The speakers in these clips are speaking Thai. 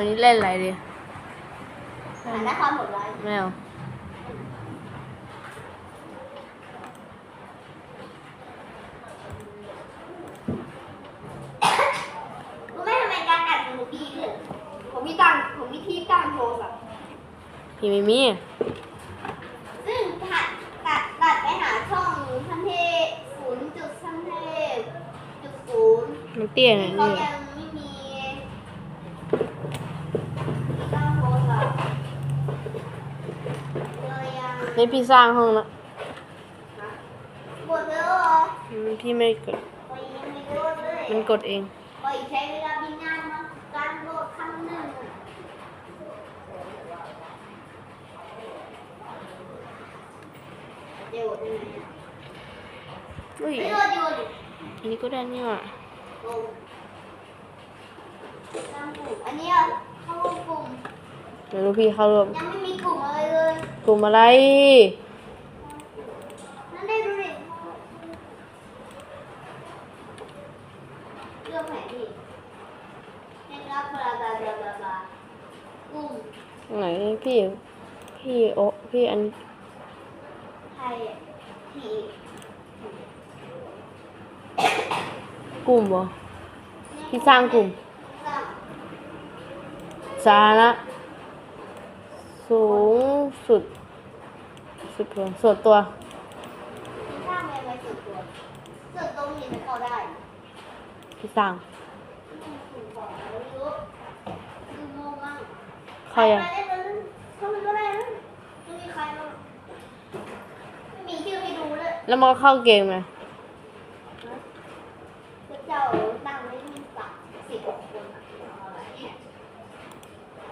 วันนี้เล่นอะไรดีหาได้ความหมดเลยไม่เอารู้ไหมทำไมการอัดของหนูดีขึ้นผมมีตังค์ผมมีที่ตั้งโทรศัพท์พี่ไม่มีซึ่งตัดตัดตัดไปหาช่องทันเทศูนย์จุดทันเทจุดศูนย์มันเตี้ยหน่อยเขานี่ยังไม่มีที่ตั้งโทรศัพท์เลยยัง นี่พี่สร้างห้องนะหมดแล้วเหรออืมพี่ไม่กด ไปยังไม่โดนเลยมันกดเอง ไปใช้เวลาบินนานนะการโหลดครั้งหนึ่งอะเดี๋ยวโหลดยังไงอะอุ้ย ไม่โหลดอยู่ดิอันนี้ก็ได้นี่หว่าโอ้ตั้งกลุ่มอันเนี้ยเข้ากลุ่ม เดี๋ยวลูกพี่เข้าร่วมยังไม่มีกลุ่มอะไรเลยกลุ่มอะไร นั่นได้ดูดิเรื่องไหนดิเน็ตรับบลาบลาบลาบลาบลากลุ่มไหนพี่ พี่โอะพี่อันไทยอะผีกลุ่มเหรอพี่สร้างกลุ่มสร้างสาระ สูงสุดสุดตัวส่วนตัวพี่สร้างเมนไว้ส่วนตัวส่วนตัวมีมันเข้าได้พี่สร้างถูกบอกแล้วไม่รู้คือโง่มากใครอะใครได้เลยเข้าไปก็ได้นะไม่มีใครหรอกไม่มีชื่อให้ดูเลยแล้วมันก็เข้าเกมไง พระเจ้าตั้งไว้ที่สักสิบคนอะเอาอะไรเนี่ย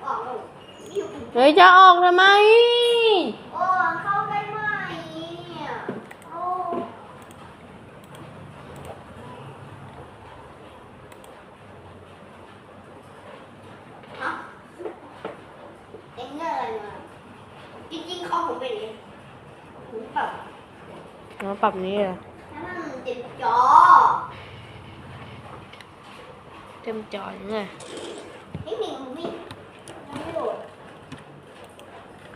ออกแล้วมีอยู่กลุ่ม เฮ้ยจะออกทำไม โอ้เข้าได้ไหมเนี่ยโอ้ฮะเอ็งเงินอะไรมาจริงๆเขาผมเป็นอย่างนี้ผมแบบมาปรับนี้เหรอให้มันเต็มจอ เต็มจอยังไงเทคนิคผมมียังไม่โหลด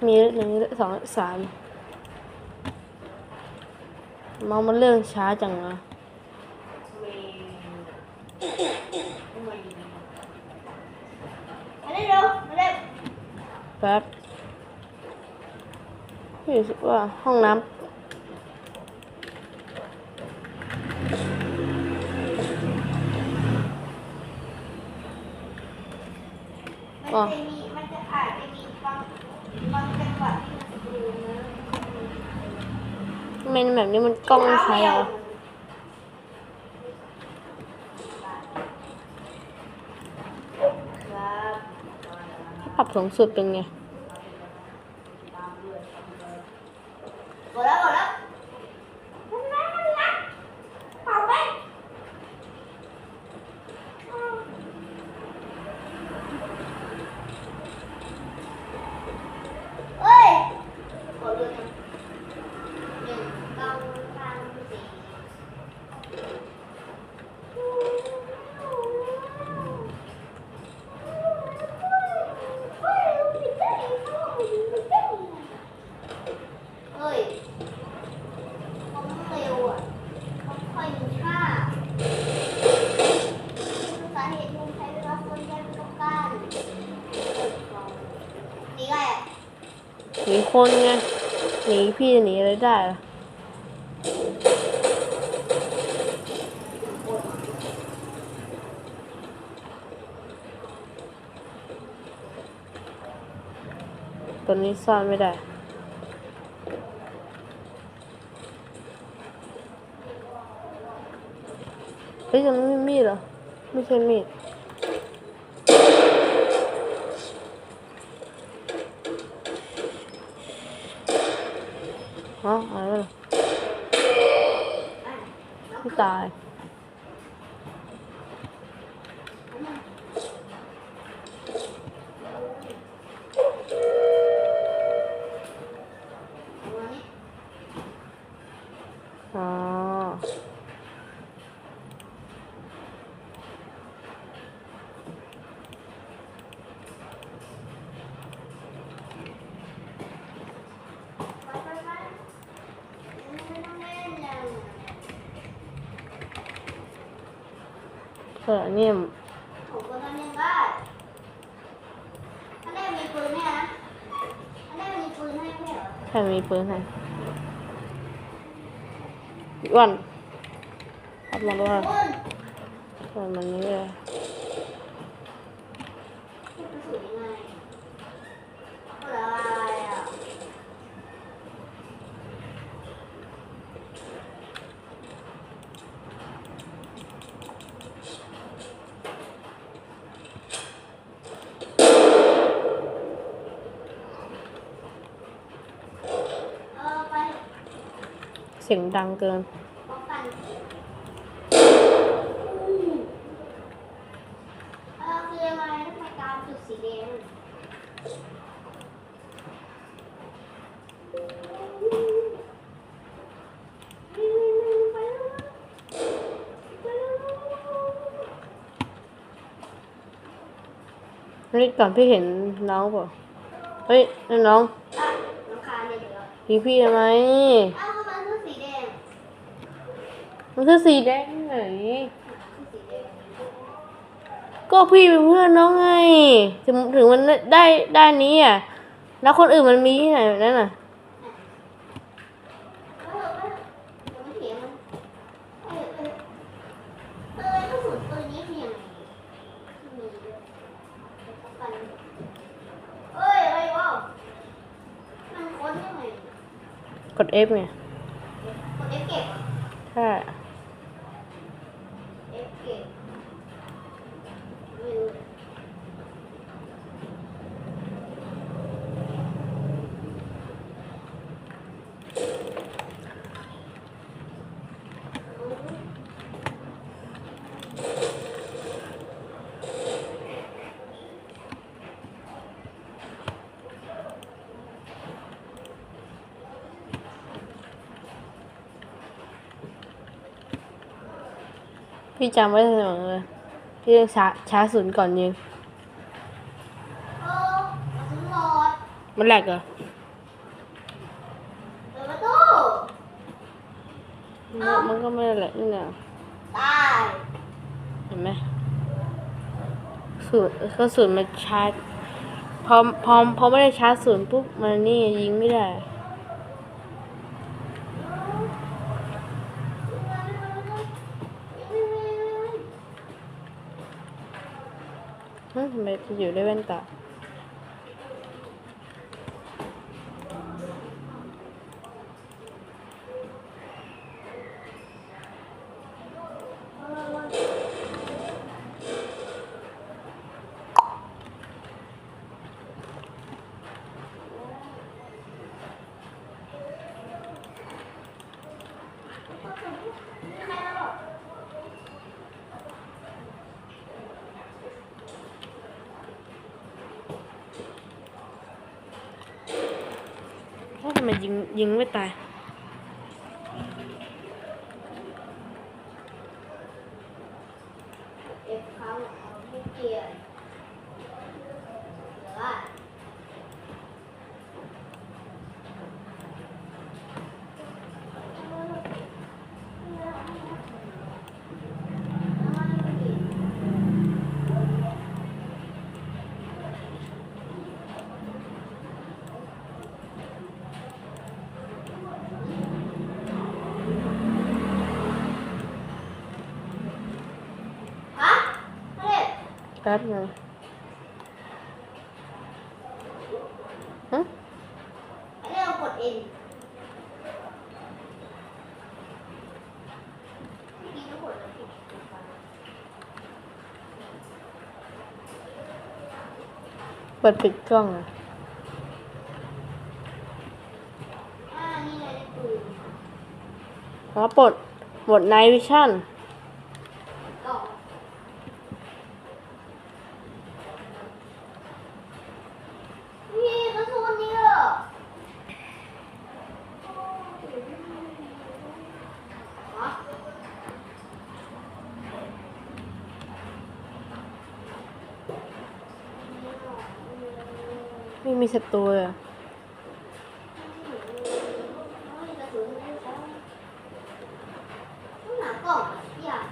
มีหนึ่งสองสามมองมันเรื่องช้าจังวะมาเร็วเร็วมาเร็วแป๊บพี่รู้สึกว่าห้องน้มันจะมีมันจะอาจจะมีบางบางจังหวะที่มันดูนะำ เมนแบบนี้มันกล้องใครอครับถ้าปรับสูงสุดเป็นไง หมดแล้วหมดแล้วมันรักมันรักเป่าไปเอ้ยกดเลยนะหนึ่งสองสามสี่ เฮ้ยเขาเร็วอะเขาค่อยมีค่าสาเหตุที่ใช้เวลาส่วนใหญ่เป็นต้องการนี่ไงอะ หนี คนไง หนีพี่หนีอะไรได้ล่ะตัวนี้ซ่อนไม่ได้เฮ้ยจะไม่มีมีดเหรอ ไม่ใช่มีด อ๋ออะไรวะไม่ตาย อ๋อ ออเนี่ย ผมก็ทำยังได้ถ้าได้มีปืนเนี่ยนะถ้าได้มีปืนให้ไม่เหรอ ใครมีปืนให้อ้วันเอามาด้วยปืนเปิดมันนี่เลย ที่กระสุนยังไงเปิดอะไรอะเออไป เสียงดังเกินป้องกันเออคือยังไงทำไมกาวจุดสีแดงนี่ก่อนพี่เห็นน้องเปล่าเฮ้ยนั่นน้องอะน้องคาเนี่ยเดี๋ยวพี่พี่ทำไม อ้าวทำไมคือสีแดง มันคือสีแดงไหนคือสีแดงก็พี่เป็นเพื่อนน้องไง ถึงถึงมันได้ได้นี้อะ แล้วคนอื่นมันมีที่ไหนแบบนั้นอะเออเออเดี๋ยวมันเถียงมันเออเออเออกระสุนปืนนี้คือยังไงมีด้วยป้องกันเอ้ยอะไรวะมันค้นยังไง กด F ไง กดเอฟเก็บอะ ใช่ เอฟเก็บไม่รู้เลย พี่จำไว้เสมอเลยพี่ต้องช้าช้าศูนย์ก่อนยิงมันแหลกเหรอมันก็ไม่แหลกนี่นะตายเห็นไหมศูนย์ก็ศูนย์มันชาร์จพอพอพอไม่ได้ชาร์จศูนย์ปุ๊บมันนี่ยิงไม่ได้ ฮะทำไมจะอยู่ได้แว่นตา ยิงไม่ตาย เอฟครั้งเอาให้เกียร์หรือว่าฮะเฮ้ย แป๊บนึงฮะอันนี้เรากดเองเมื่อกี้เรากดแล้วผิดเปิดปิดกล้องอะอ่านี่เลยได้ปืนแล้วปลดหมด Night Vision ก็นี่กระสุนนี่เหรอฮะ ไมีศัตรูเลยอะ ต้องหากล่องอะอยาก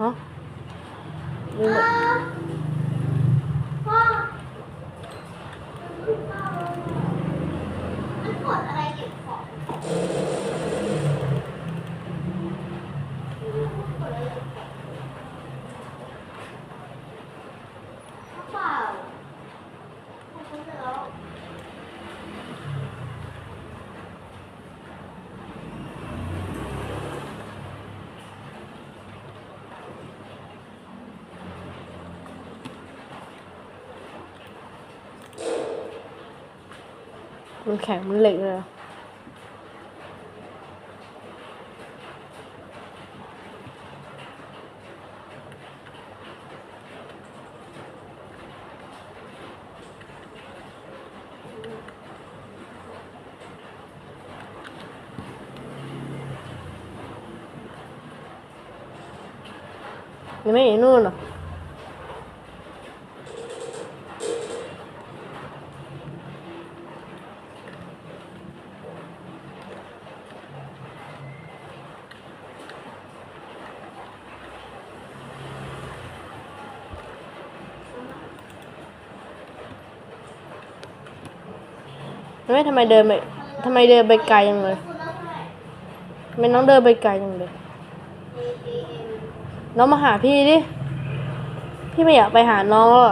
ฮะลืม เอ บอก อพ่อมันกดอะไรเก็บของกดอะไรเก็บของเปล่าขอบคุณแล้ว มันแข็งมันเหล็กเลยยังไม่เห็นนู่นหรอ ไม่ทำไมเดินไปทำไมเดินไปไกลยังเลยแล้วเท่าไม่น้องเดินไปไกลยังเลย น้องมาหาพี่ดิ พี่ไม่อยากไปหาน้องหรอ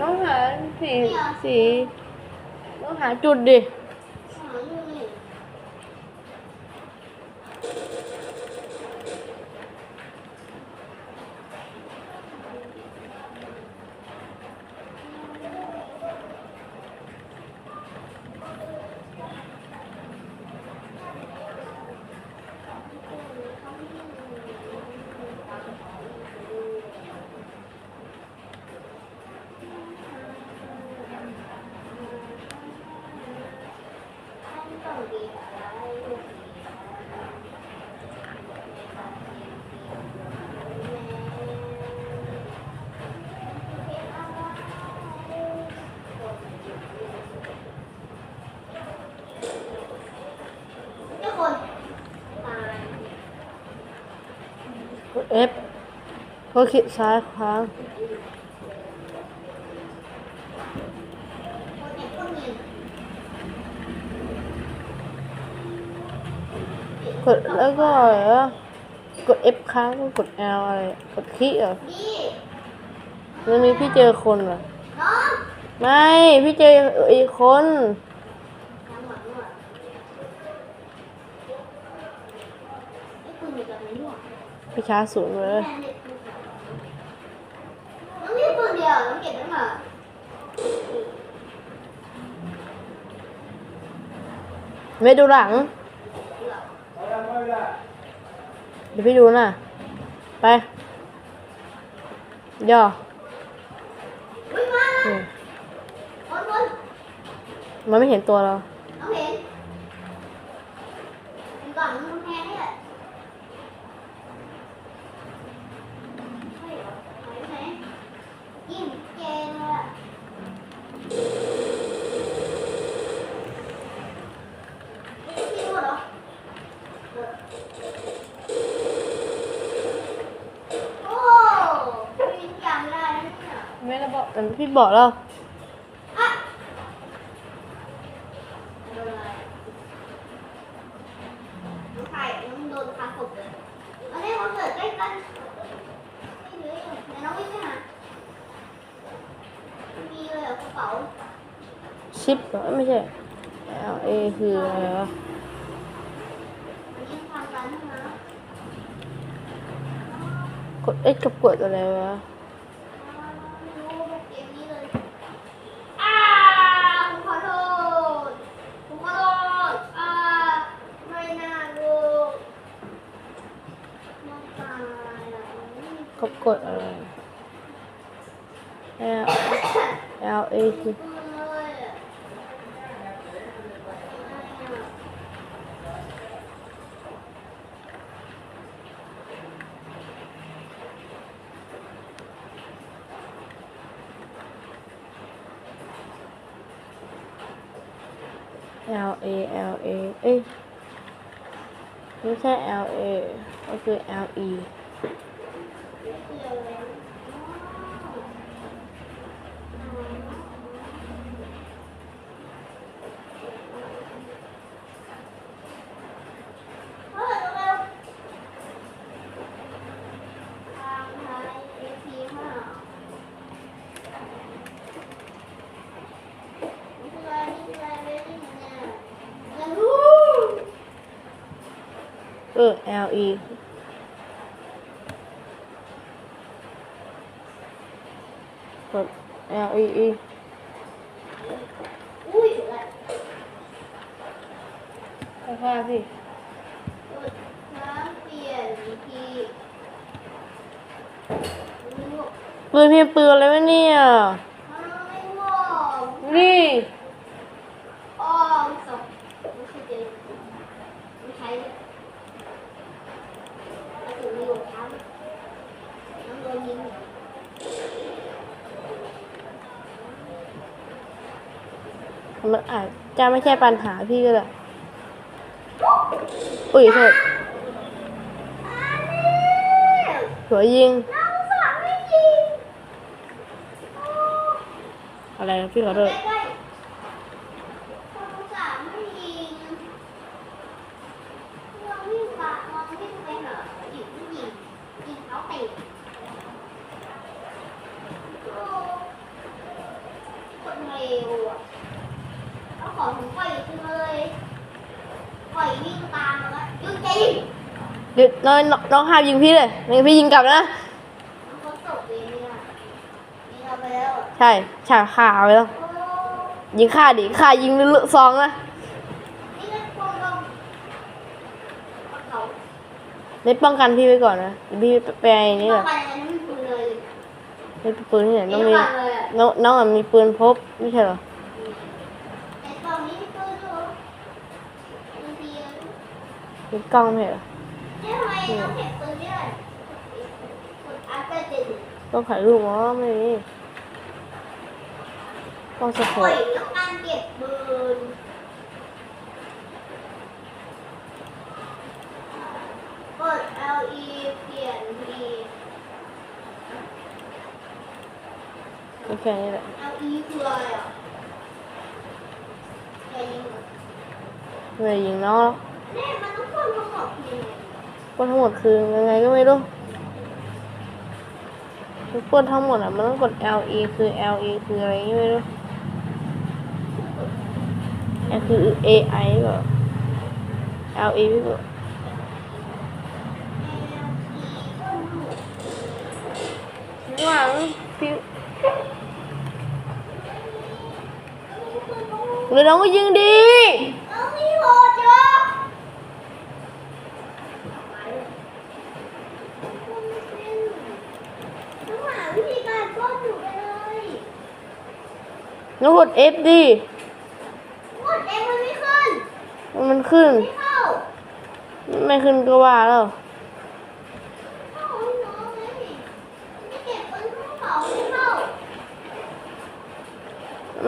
น้องหาสีสี น้องหาจุดดิ หาอยู่นี่ เจ้าคนตาย กด F ก็คลิกซ้ายค้างกดแล้วก็อะไรวะกด F ค้างกด L อะไร กดคลิกเหรอดีแล้วนี้พี่เจอคนเหรอ ไม่ พี่เจออีกคนน้ำหวานหวานไอคอนพี่ช้าสูงเลย น้องเก็บได้มาไม่ดูหลัง เดี๋ยวพี่ดูน่ะ ไป ย่อมันไม่เห็นตัวเรา น้องเห็นอยู่ก่อนมึงแทงนี่แหละเฮ้ยหายไปไหนยิงเจนเลยอะพี่รู้เหรอเออโอ้พี่จำได้นะเนี่ย ไม่ได้บอกพี่บอกแล้ว อะโดนอะไรน้องไข่น้องโดนคาศพเลยอันนี้มันเกิดใกล้กันไม่เหลืออยู่ไหนน้องวิ่งไปหาไม่มีเลยเหร อกระเป๋าชิปเหรอไม่ใช่ L A คืออะไรวะอันนี้ทางการนะกด X กับกดอะไรวะ ไม่รู้แบบเกมนี้เลยอ้าผมขอโทษผมขอโทษอ่าไม่น่าดูน้องตายอะ กับกดอะไร L L A คือ L A L A เอ้ยไม่ใช่ L A ก็คือ L E คืออะไรเฮ้ยเร็วทางไทยเอพีห้านี่คืออะไรนี่คืออะไรเว้ยนี่มันเนี่ยยังรู้ เออ L E กด L E E อุ้ยอะไร ค่อยๆพี่กดน้ำเปลี่ยนทีไม่บอกปืนพี่ปืนอะไรวะเนี่ยไม่บอกนี่อ้อมศพไม่ใช่เจอไม่ใช้เลยกระสุนมีหัวช้ำน้ำโดนยิงมันอาจจะไม่ใช่ปัญหาพี่ก็ได้ อุ้ยโทษอันนี้หัวยิงน้องสาวไม่ยิงโอ้อะไรนะพี่ขอโทษ ใกล้ๆน้องสาวไม่ยิงลองวิ่งปะลองวิ่งไปหาอีกไม่ยิงยิงเขาเตะโอ้คนเร็วอะแล้วขอถึงปล่อยขึ้นมาเลยปล่อยวิ่งตามมาแล้วยิงจริง เดี๋ยวน้องน้องน้องห้ามยิงพี่เลยไม่งั้นพี่ยิงกลับนะมันก็ตกเองเนี่ยยิงเราไปแล้วอะใช่ใช่ข่าไปแล้ว โอ้ยิงข่าดิข่ายิงลึกๆซองนะ นี่ก็พวกเราเขาไม่ป้องกันพี่ไว้ก่อนนะเดี๋ยวพี่ไปไอ้นี่เข้าแบบไปแล้วไม่ปืนเลยไม่ปืนที่ไหนน้องเดี๋มียวก่อนเลยอะน้องน้องอะมีปืนพกไม่ใช่เหรอแต่ตอนนี้มีปืนอยู่ปืนเดียวมีกล้องไม่ใช่เหรอเนี่ยทำไมเราเห็นปืนไม่ได้กดอัพไปเต็มต้องถ่ายรูปอ๋อไม่มีกล้องสโคปล่อปยต้องการเก็บปืนกด L E เปลี่ยน P แค่นี้แหละ L E คืออะไรอะแค่ยิงเหรอไม่ได้ยิงน้องหรอกเนี่ยมันต้องพ่นทั้งหมดทีไง ปนทั้งหมดคือยังไงก็ไม่รู้คือปนทั้งหมดอะ มันต้องกด L E คือ L E คืออะไรก็ไม่รู้ L คือ A I แบบ L E พี่บอก L E พ่นทั้งหวังพี่หรือน้องก็ยิงดี แล้วมีโหดเยอะต้องหาวิ ธีการพ่นอยู่ไปเลยน้องกด F ดิพ่นเองมันไม่ขึ้น มันขึ้น ไม่เข้า ไม่ขึ้นก็ว่าแล้วเข้าให้น้องเลยไม่เก็บปืนเข้าเป๋าไม่เข้า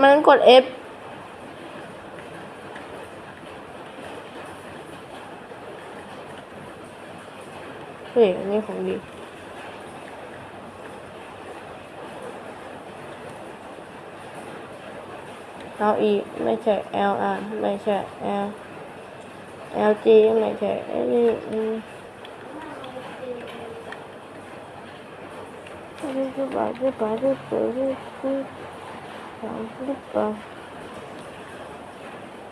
มันกด F เฮ้ยอันนี้ของดี L E ไม่ใช่ L R ไม่ใช่ L L G ไม่ใช่ไอ้นี่อืมรีบไปรีบไปรีบไปรีบไปสามรีบไป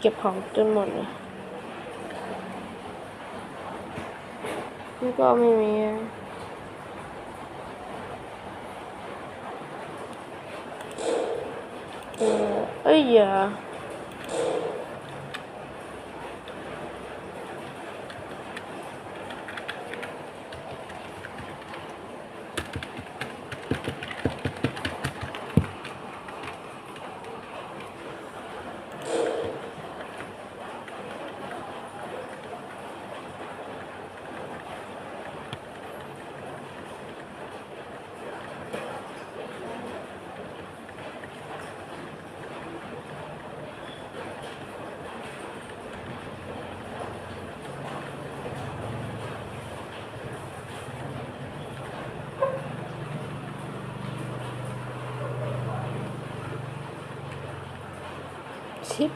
เก็บของจนหมดเลยนี่ก็ไม่มีอะเออ เอ้ tip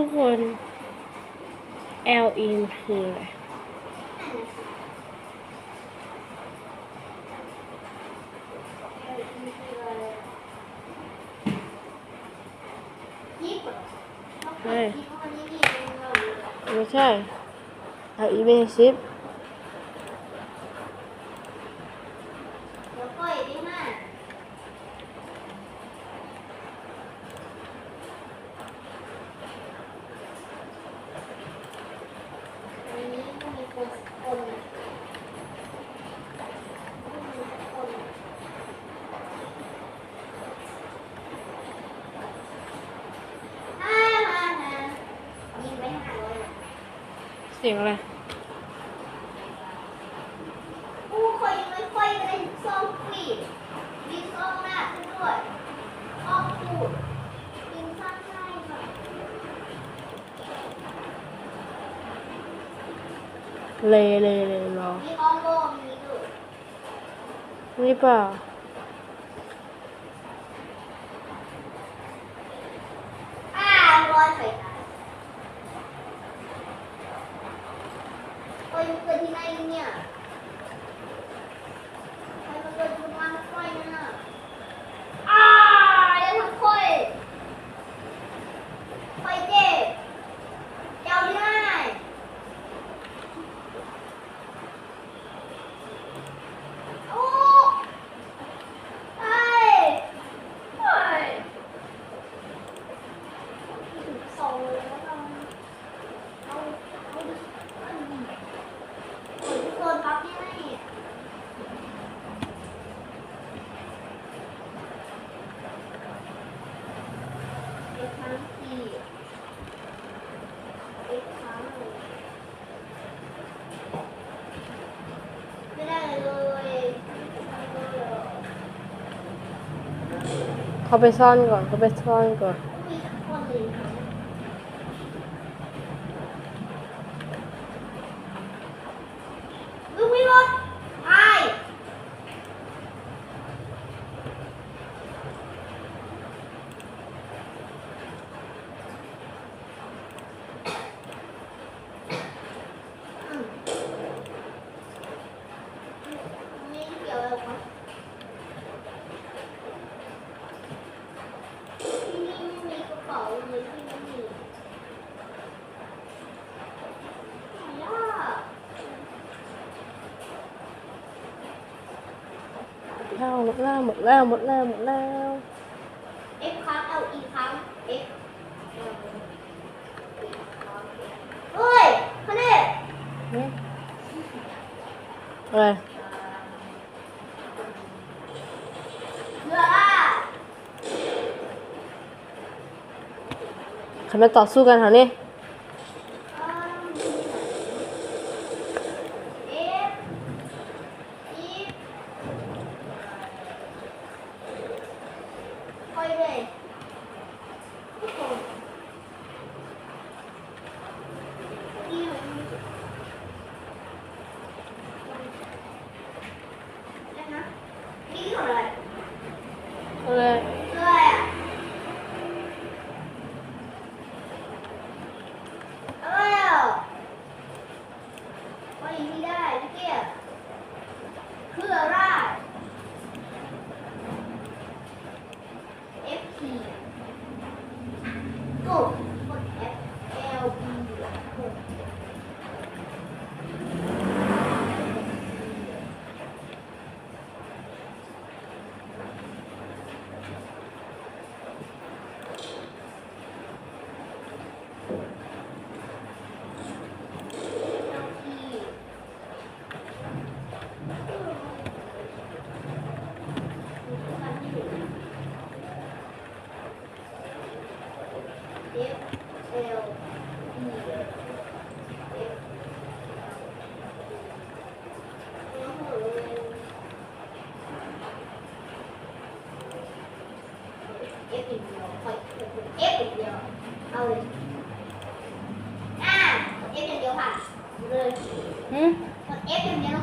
ทุกคน L E คืออะไรยิบเหรอเฮ้ยยิบมันนี่นี่เราไม่ใช่ L E เป็นซิป เดี๋ยวปล่อยได้มากอันนี้ก็มีคนคนคนห้าห้าห้ายิงไปห้าร้อย เสียงอะไร อู้คอยไม่ค่อยได้ซ่อมปีมีซ่อมหน้าขึ้นด้วยอ้อมปูดยิงข้างใต้ค่ะ เลเลเลรอมีอ้อมโลมมีด้วยนี่เปล่าอ่าร้อยไฟตายโอ้ยมันเกิดที่ไหนเนี่ยใครมาเกิดที่บ้านค่อยนั่นน่ะอ่าอย่าทำค่อยค่อยเจ็บเจ้าที่ไหน โอ้ไปไปสองเลยแล้วกันเอาเอาอันนี้โอ้ยทุกคนครับที่ไหน ครั้งสี่เอ็กซ์ครั้งไม่ได้เลยเขาไปซ่อนก่อนเขาไปซ่อนก่อนเลยลูกวิรถไอนี่เกี่ยวอะไรกับที่นี่ไม่มีกระเป๋าเลยที่นี่มีไหนอะ แล้วหมดแล้วหมดแล้วหมดแล้วหมดแล้ว F ครั้ง L E ครั้ง F เฮ้ยคะแนนหึอะไรเรือล่าเขามาต่อสู้กันแถวนี้เอฟอีค่อยเลยโอ้โหนี่มันได้นะนี่คืออะไร อะไร คืออะไรอะอะไรอะวันนี้ไม่ได้นะเกียคืออะไร F P กดกด F L B กดเอฟอีกเดียวคอย เอฟอีกเดียว เอาเลยอ่าเอฟอย่างเดียวผ่านเลยหึกดเอฟอย่างเดียว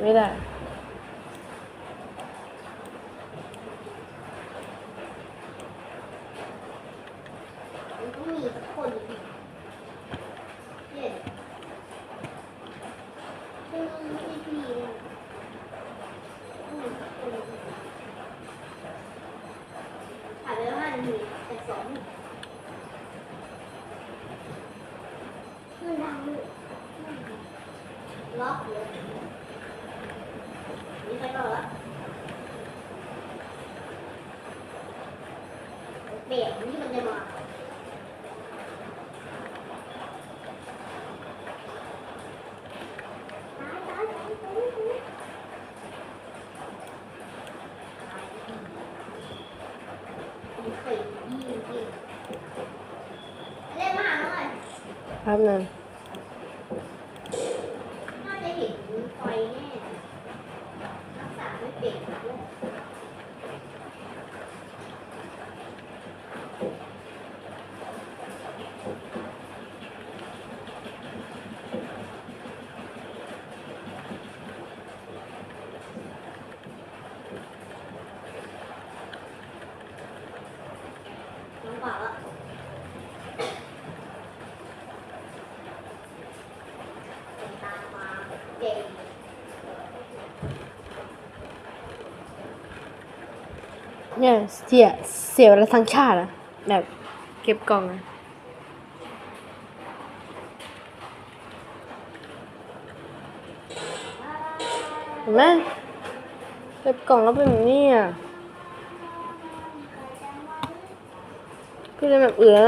没的他们 เนี่ยเสียเสียเวลาทั้งชาติอะแบบเก็บกล่องอะเห็นไหมเก็บกล่องแล้วเป็นแบบนี้อะก็เลยแบบเอือ